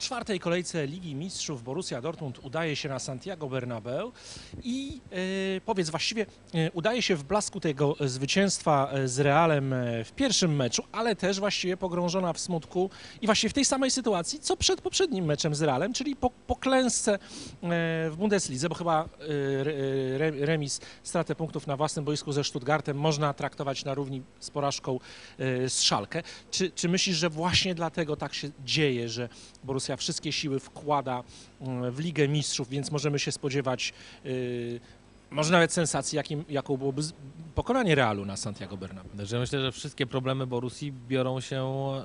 czwartej kolejce Ligi Mistrzów Borussia Dortmund udaje się na Santiago Bernabeu i e, powiedz właściwie e, udaje się w blasku tego zwycięstwa e, z Realem w pierwszym meczu, ale też właściwie pogrążona w smutku i właściwie w tej samej sytuacji, co przed poprzednim meczem z Realem, czyli po, po klęsce w Bundeslidze, bo chyba re, re, remis, stratę punktów na własnym boisku ze Stuttgartem można traktować na równi z porażką z Szalkę. Czy, czy myślisz, że właśnie dlatego tak się dzieje, że Borussia wszystkie siły wkłada mm, w Ligę Mistrzów, więc możemy się spodziewać yy, może nawet sensacji, jakim, jaką byłoby pokonanie Realu na Santiago Bernabeu. Że myślę, że wszystkie problemy Borusi biorą się e,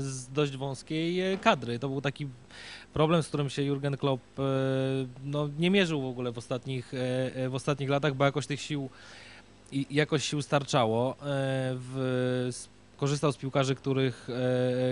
z dość wąskiej e, kadry. To był taki problem, z którym się Jurgen Klopp e, no, nie mierzył w ogóle w ostatnich, w ostatnich latach, bo jakoś tych sił i jakoś sił starczało. W, korzystał z piłkarzy, których,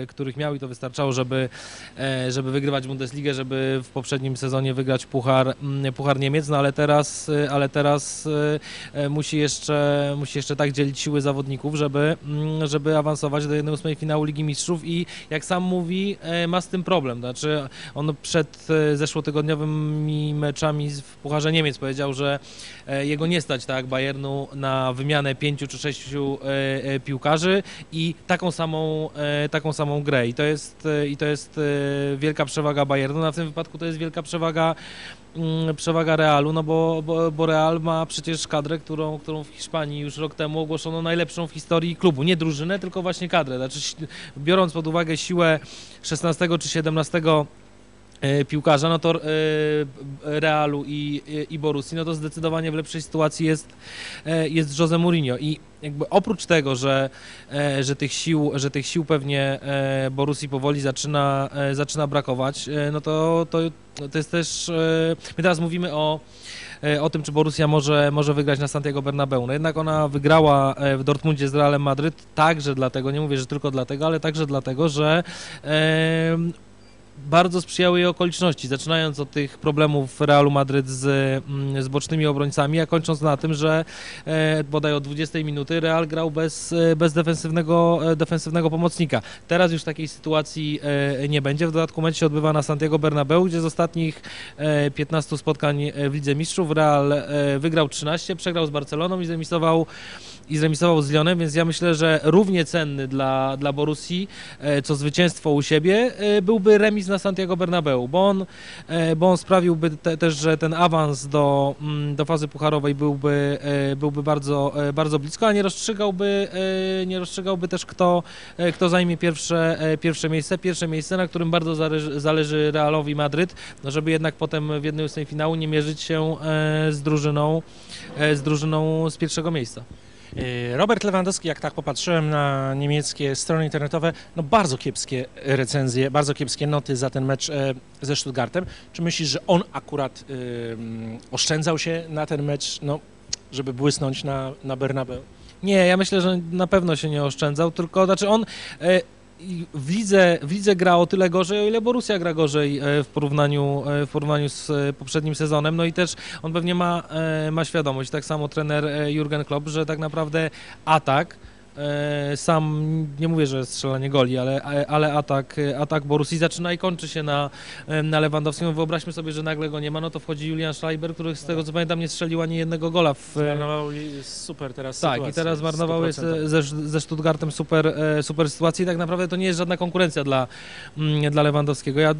e, których miał i to wystarczało, żeby, e, żeby wygrywać Bundesligę, żeby w poprzednim sezonie wygrać Puchar, mm, Puchar Niemiec, no ale teraz, e, ale teraz e, e, musi jeszcze, musi jeszcze tak dzielić siły zawodników, żeby, mm, żeby awansować do 1-8 finału Ligi Mistrzów i jak sam mówi, e, ma z tym problem. Znaczy on przed e, zeszłotygodniowymi meczami w Pucharze Niemiec powiedział, że e, jego nie stać tak Bayernu na wymianę pięciu czy sześciu e, e, piłkarzy i taką samą, e, taką samą grę. I to jest, e, i to jest e, wielka przewaga Bayernu. No, a w tym wypadku to jest wielka przewaga mm, przewaga Realu, no bo, bo, bo Real ma przecież kadrę, którą, którą w Hiszpanii już rok temu ogłoszono najlepszą w historii klubu. Nie drużynę, tylko właśnie kadrę. Znaczy, biorąc pod uwagę siłę 16 czy 17 e, piłkarza, no to e, Realu i, i Borussii, no to zdecydowanie w lepszej sytuacji jest, e, jest Jose Mourinho i jakby oprócz tego, że, e, że, tych, sił, że tych sił pewnie e, Borussii powoli zaczyna, e, zaczyna brakować, e, no to, to, to jest też, e, my teraz mówimy o e, o tym, czy Borussia może, może wygrać na Santiago Bernabeu. No jednak ona wygrała e, w Dortmundzie z Realem Madryt także dlatego, nie mówię, że tylko dlatego, ale także dlatego, że bardzo sprzyjały jej okoliczności, zaczynając od tych problemów Realu Madryt z, mm, z bocznymi obrońcami, a kończąc na tym, że e, bodaj od 20 minuty Real grał bez, e, bez defensywnego, e, defensywnego pomocnika. Teraz już takiej sytuacji nie będzie. W dodatku mecz się odbywa na Santiago Bernabeu, gdzie z ostatnich e, 15 spotkań w Lidze Mistrzów Real wygrał 13, przegrał z Barceloną i zremisował i zremisował z Lyonem, więc ja myślę, że równie cenny dla, dla Borussii, co zwycięstwo u siebie, byłby remis na Santiago Bernabeu, bo on, e, bo on sprawiłby te, też, że ten awans do, mm, do fazy pucharowej byłby, e, byłby bardzo, e, bardzo blisko, a nie rozstrzygałby, nie rozstrzygałby też kto, kto zajmie pierwsze, pierwsze miejsce, pierwsze miejsce, na którym bardzo zależy, zależy Realowi Madryt, no żeby jednak potem w jednej ósmej finału nie mierzyć się z drużyną, z drużyną z pierwszego miejsca. Yy, Robert Lewandowski, jak tak popatrzyłem na niemieckie strony internetowe, no bardzo kiepskie recenzje, bardzo kiepskie noty za ten mecz e, ze Stuttgartem. Czy myślisz, że on akurat ym, oszczędzał się na ten mecz, no, żeby błysnąć na, na Bernabeu? Nie, ja myślę, że na pewno się nie oszczędzał, tylko znaczy on e, i w lidze, w lidze gra o tyle gorzej, o ile Borussia gra gorzej e, w porównaniu, e, w porównaniu z e, poprzednim sezonem. No i też on pewnie ma, ma świadomość, tak samo trener Jurgen Klopp, że tak naprawdę atak sam nie mówię, że strzelanie goli, ale, ale atak, atak Borussii zaczyna i kończy się na, e, na Lewandowskim. Wyobraźmy sobie, że nagle go nie ma, no to wchodzi Julian Schreiber, który z tego co pamiętam nie strzelił ani jednego gola w, Zmarnował super teraz tak, sytuację, i teraz zmarnowały 100%. ze, ze Stuttgartem super, e, super sytuację i tak naprawdę to nie jest żadna konkurencja dla, mm, dla Lewandowskiego. Ja,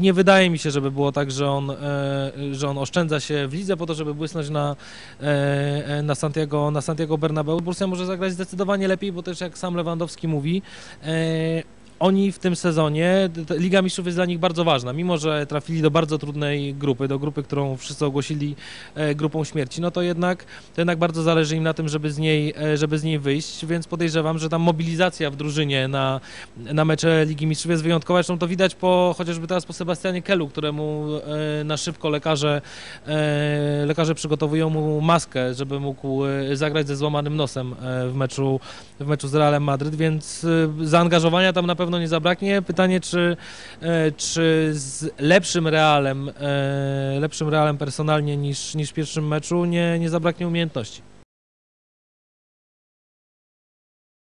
nie wydaje mi się, żeby było tak, że on, e, że on oszczędza się w lidze po to, żeby błysnąć na, e, e, na, Santiago, na Santiago Bernabeu. Borussia może zagrać zdecydowanie lepiej, bo też jak sam Lewandowski mówi, e, oni w tym sezonie, Liga Mistrzów jest dla nich bardzo ważna, mimo że trafili do bardzo trudnej grupy, do grupy, którą wszyscy ogłosili e, grupą śmierci, no to jednak, to jednak bardzo zależy im na tym, żeby z niej, e, żeby z niej wyjść, więc podejrzewam, że tam mobilizacja w drużynie na, na mecze Ligi Mistrzów jest wyjątkowa, zresztą to widać po, chociażby teraz po Sebastianie Kelu, któremu e, na szybko lekarze, lekarze przygotowują mu maskę, żeby mógł zagrać ze złamanym nosem w meczu, w meczu z Realem Madryt, więc zaangażowania tam na pewno nie zabraknie. Pytanie, czy, e, czy z lepszym Realem, e, lepszym Realem personalnie niż, niż w pierwszym meczu nie, nie zabraknie umiejętności.